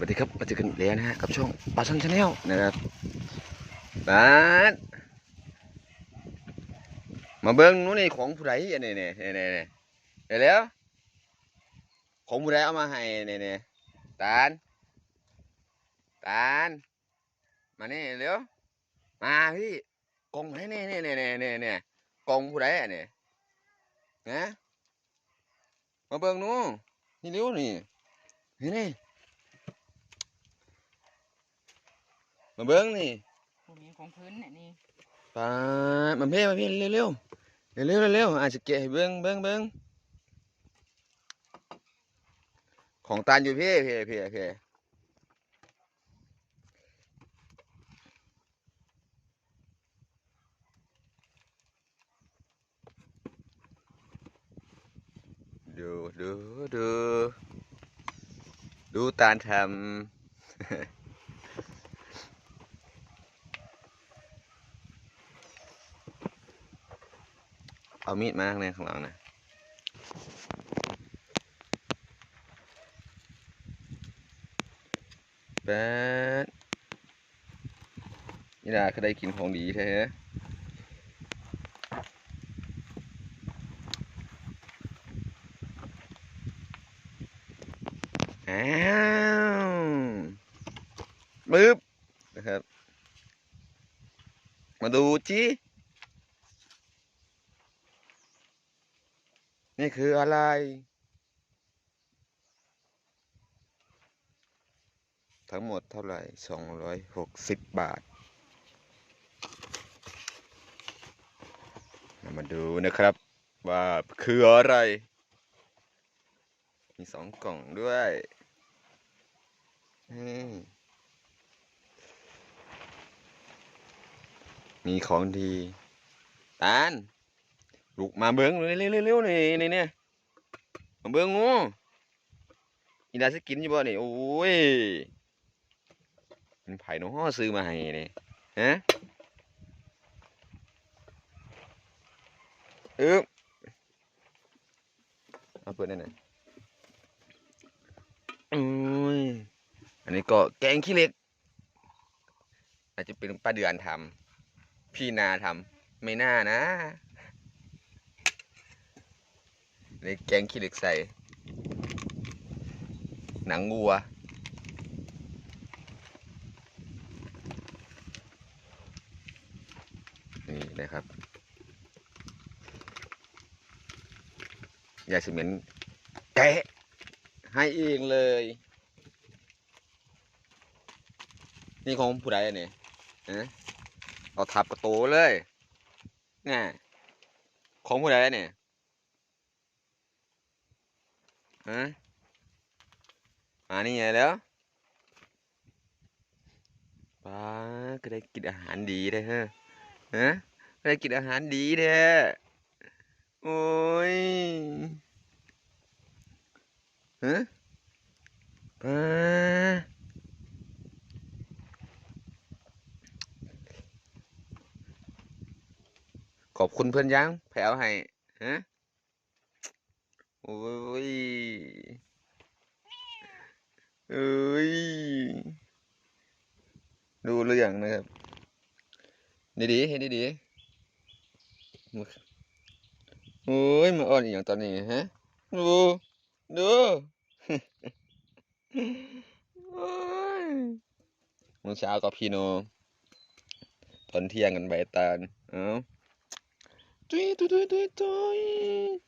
วัสดีครับมาเจอกันอีกแล้วนะฮะกับช่องปาชันชาแนลนะครับบามาเบิ้งนู้นนี่ของผู้ใดอันนี้เนี่ยเนี่ยเนี่ยเดี๋ยวแล้วของผู้ใดเอามาให้เนี่ยเนี่ยตาลตาลมาเนี่เร็วมาพี่กองไหนเนี่ยเนี่ยเนี่ยเนี่ยเนี่ยเนี่ยกองผู้ใดอันนี้นะมาเบิ้งนู้นนี่เร็วนี่นี่นี่ มาเบิ้งนี่ผมมีของพื้นเนี่ยนี่ปาดมาเพ่มาเพ่เร็วเร็วเร็วเร็วเร็วเร็วอาจจะแกะให้เบิ้งเบิ้งเบิ้งของตาลอยู่เพ่เพ่เพ่เพ่ดูดูดูดูตาลทำ เอามีดมาข้างในข้างหลังนะแป๊ดนี่นะก็ได้กินของดีแท้อ้าวปึ๊บนะครับ มาดูจิ นี่คืออะไร ทั้งหมดเท่าไหร่สองร้อยหกสิบบาทามาดูนะครับว่าคืออะไร มีสองกล่องด้วยมีของดีตาล ลูกมาเบิ้งเร็วเร็วเร็วนี่นี่เนี่ยมาเบิ้งงูอีดาสิกินอยู่บ่นี่โอ้ยเป็นไผ่น้อซื้อมาให้นี่ฮะอึ๊บเอาเปิดได้ไหนอยโอ้ยอันนี้ก็แกงขี้เหล็ก อาจจะเป็นป้าเดือนทำพี่นาทำไม่น่านะ นี่แกงขี้เหล็กใส่ หนังวัว นี่นะครับ ยายสิเหม็นแกะให้เองเลย นี่ของผู้ใดอันนี้ฮะเอาทับกระโตเลยนี่ของผู้ใดอันนี้ ฮะมานี่ไงแล้วป้าก็ได้กินอาหารดีเลยฮะฮะก็ได้กินอาหารดีแท้โอ้ยฮะป้าขอบคุณเพื่อนยังแผลให้ฮะ โอ้ยเอ้ยดูเรื่องนะครับ ดีดีๆเห็นดีดีๆโอ้ยมาอ่อนอหย่างตอนนี้ฮะ ดู ดูโอ้ยมื้อเช้ากับพี่โน ตอนเที่ยงกันใบตาลเอ้าตุยตุยตุยตุยตุยอืมอ่า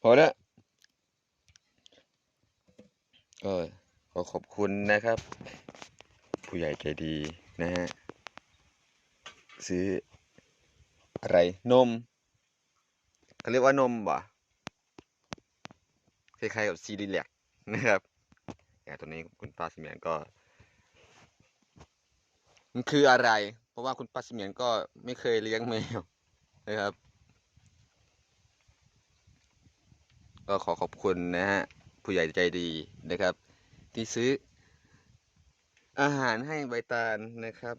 พอแล้วก็ขอขอบคุณนะครับ ผู้ใหญ่ใจดีนะฮะ ซื้ออะไรนมเขาเรียกว่านมบ่คล้ายๆกับซีรีแลกนะครับอย่างตัวนี้คุณป้าสิเมียนก็ มันคืออะไร เพราะว่าคุณป้าสิเมียนก็ไม่เคยเลี้ยงแมวนะครับ ก็ขอขอบคุณนะฮะผู้ใหญ่ใจดีนะครับ ที่ซื้ออาหารให้ใบตาลนะครับ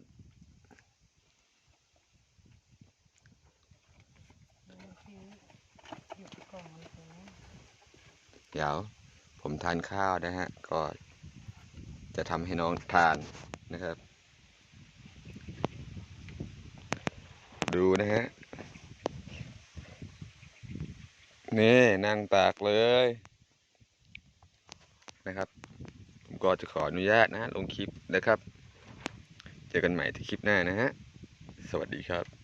เดี๋ยวผมทานข้าวนะฮะ ก็จะทำให้น้องทานนะครับ ดูนะฮะ นี่นั่งตากเลยนะครับ ผมก็จะขออนุญาตนะฮะลงคลิปนะครับ เจอกันใหม่ที่คลิปหน้านะฮะ สวัสดีครับ